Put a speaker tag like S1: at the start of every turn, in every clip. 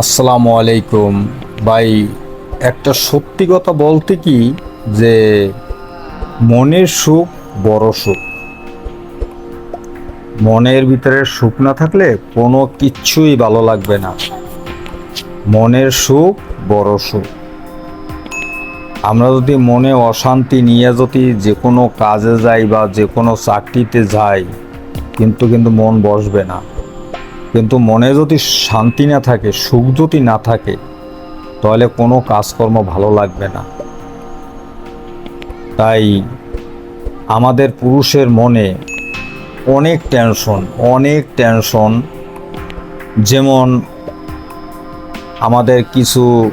S1: আসসালামু আলাইকুম। ভাই, একটা সত্যি কথা বলতে কি, যে মনের সুখ বড় সুখ। মনের ভিতরে সুখ না থাকলে কোনো কিচ্ছুই ভালো লাগবে না। মনের সুখ বড় সুখ। আমরা যদি মনে অশান্তি নিয়ে যদি যে কোনো কাজে যাই বা যে কোনো চাকরিতে যাই, কিন্তু কিন্তু মন বসবে না। কিন্তু মনে যদি শান্তি না থাকে, সুখ যদি না থাকে, তাহলে কোনো কাজকর্ম ভালো লাগবে না। তাই আমাদের পুরুষের মনে অনেক টেনশন অনেক টেনশন যেমন আমাদের কিছু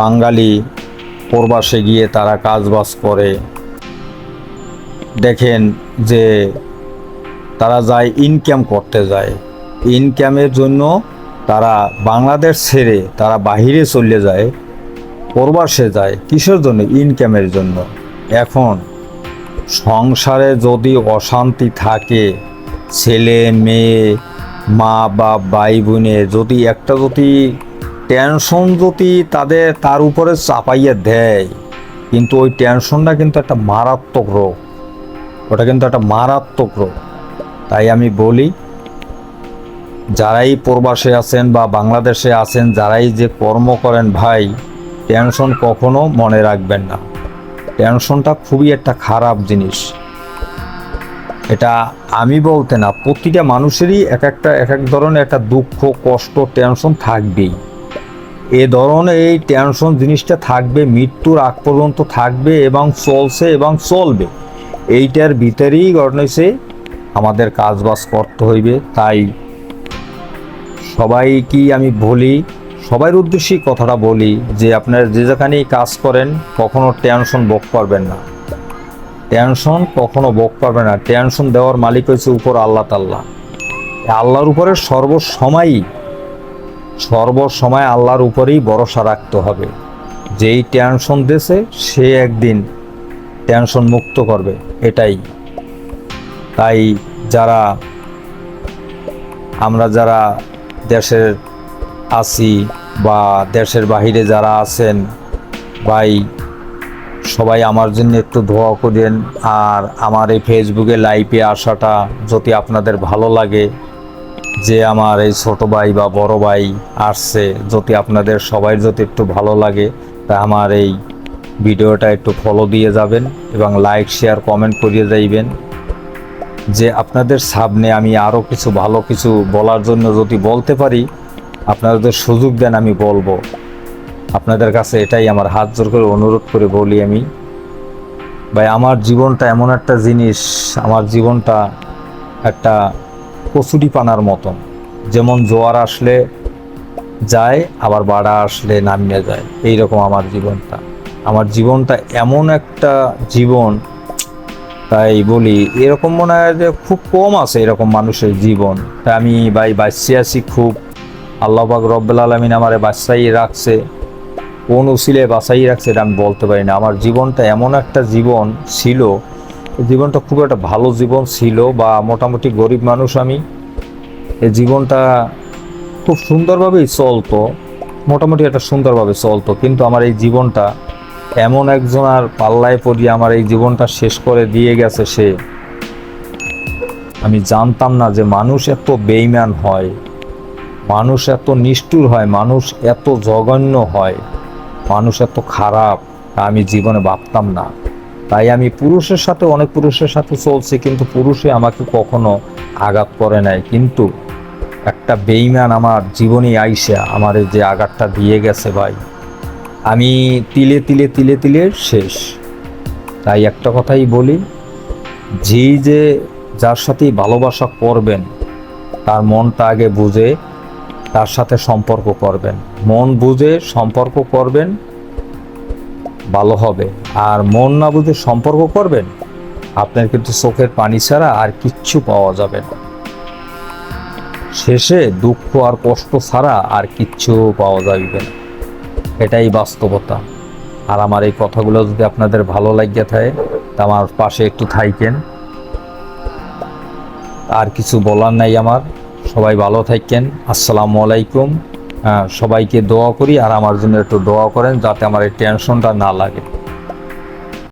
S1: বাঙালি প্রবাসে গিয়ে তারা কাজবাজ করে। দেখেন যে তারা যায় ইনকাম করতে যায়। ইনকামের জন্য তারা বাংলাদেশ ছেড়ে তারা বাহিরে চলে যায়, প্রবাসে যায়, কিসের জন্য? ইনকামের জন্য। এখন সংসারে যদি অশান্তি থাকে, ছেলে, মেয়ে, মা বা ভাই বোনে যদি একটা যদি টেনশন যদি তাদের, তার উপরে চাপাইয়ে দেয়, কিন্তু ওই টেনশনটা কিন্তু একটা মারাত্মক রোগ। ওটা কিন্তু একটা মারাত্মক রোগ। তাই আমি বলি যারাই প্রবাসে আছেন বা বাংলাদেশে আছেন, যারাই যে কর্ম করেন ভাই, টেনশন কখনো মনে রাখবেন না। টেনশনটা খুবই একটা খারাপ জিনিস। এটা আমি বলতে না, প্রতিটা মানুষেরই এক একটা, এক এক ধরনের একটা দুঃখ, কষ্ট, টেনশন থাকবেই। এ ধরনের এই টেনশন জিনিসটা থাকবে, মৃত্যুর আগ পর্যন্ত থাকবে এবং চলছে এবং চলবে। এইটার ভিতরেই ঘটনা আমাদের কাজবাজ করতে হইবে, তাই সবাইকে আমি বলি সবার উদ্দেশ্যেই কথাটা বলি যে আপনার যে যেখানেই কাজ করেন, কখনো টেনশন ভোগ করবেন না। টেনশন কখনো ভোগ করবে না। টেনশন দেওয়ার মালিক হয়েছে উপর আল্লাহ তাল্লাহ আল্লাহর উপরে সর্বসময়ই, সর্বসময় আল্লাহর উপরেই ভরসা রাখতে হবে। যেই টেনশন দেশে সে একদিন টেনশন মুক্ত করবে। এটাই। তাই যারা, আমরা যারা দেশের আছি বা দেশের বাহিরে যারা আছেন, ভাই, সবাই আমার জন্য একটু দোয়া করেন। আর আমার এই ফেসবুকে লাইভে আসাটা যদি আপনাদের ভালো লাগে, যে আমার এই ছোট ভাই বা বড় ভাই আসছে, যদি আপনাদের সবাই যদি একটু ভালো লাগে, তা আমার এই ভিডিওটা একটু ফলো দিয়ে যাবেন এবং লাইক শেয়ার কমেন্ট করিয়ে যাইবেন। যে আপনাদের সামনে আমি আরও কিছু ভালো কিছু বলার জন্য যদি বলতে পারি, আপনাদের সুযোগ দেন আমি বলব। আপনাদের কাছে এটাই আমার হাত জোর করে অনুরোধ করে বলি আমি। ভাই, আমার জীবনটা এমন একটা জিনিস, আমার জীবনটা একটা কচুরি পানার মতন। যেমন জোয়ার আসলে যায়, আবার বাড়া আসলে নামিয়ে যায়। এই রকম আমার জীবনটা। আমার জীবনটা এমন একটা জীবন তাই বলি, এরকম মনে হয় যে খুব কম আছে এরকম মানুষের জীবন। তাই আমি ভাই বাঁচিয়ে আছি খুব। আল্লাহবাক রব্বুল আলমিন আমারে বাচ্চাই রাখছে। কোন উসিলে বাঁচাই রাখছে এটা আমি বলতে পারি না। আমার জীবনটা এমন একটা জীবন ছিল জীবনটা খুব একটা ভালো জীবন ছিল বা মোটামুটি গরিব মানুষ আমি। এই জীবনটা খুব সুন্দরভাবেই চলতো, মোটামুটি একটা সুন্দরভাবে চলতো। কিন্তু আমার এই জীবনটা এমন একজন আর পাল্লায় পড়িয়ে আমার এই জীবনটা শেষ করে দিয়ে গেছে সে। আমি জানতাম না যে মানুষ এত বেইমান হয়, মানুষ এত নিষ্ঠুর হয়, মানুষ এত জঘন্য হয়, মানুষ এত খারাপ আমি জীবনে ভাবতাম না। তাই আমি পুরুষের সাথে, অনেক পুরুষের সাথে চলছি কিন্তু পুরুষে আমাকে কখনো আঘাত করে নাই। কিন্তু একটা বেইমান আমার জীবনে আইসা আমার যে আঘাতটা দিয়ে গেছে ভাই। আমি তিলে তিলে তিলে তিলে শেষ। তাই একটা কথাই বলি, যেই যে যার সাথেই ভালোবাসা করবেন, তার মনটা আগে বুঝে তার সাথে সম্পর্ক করবেন। মন বুঝে সম্পর্ক করবেন, ভালো হবে। আর মন না বুঝে সম্পর্ক করবেন, আপনার কিন্তু চোখের পানি ছাড়া আর কিচ্ছু পাওয়া যাবে না। শেষে দুঃখ আর কষ্ট ছাড়া আর কিচ্ছু পাওয়া যাবে না। এটাই বাস্তবতা। আর আমার এই কথাগুলো যদি আপনাদের ভালো লাগিয়ে থাকে, তা আমার পাশে একটু থাইকেন। আর কিছু বলার নাই আমার। সবাই ভালো থাকেন আসসালামু আলাইকুম। সবাইকে দোয়া করি আর আমার জন্য একটু দোয়া করেন যাতে আমার এই টেনশনটা না লাগে।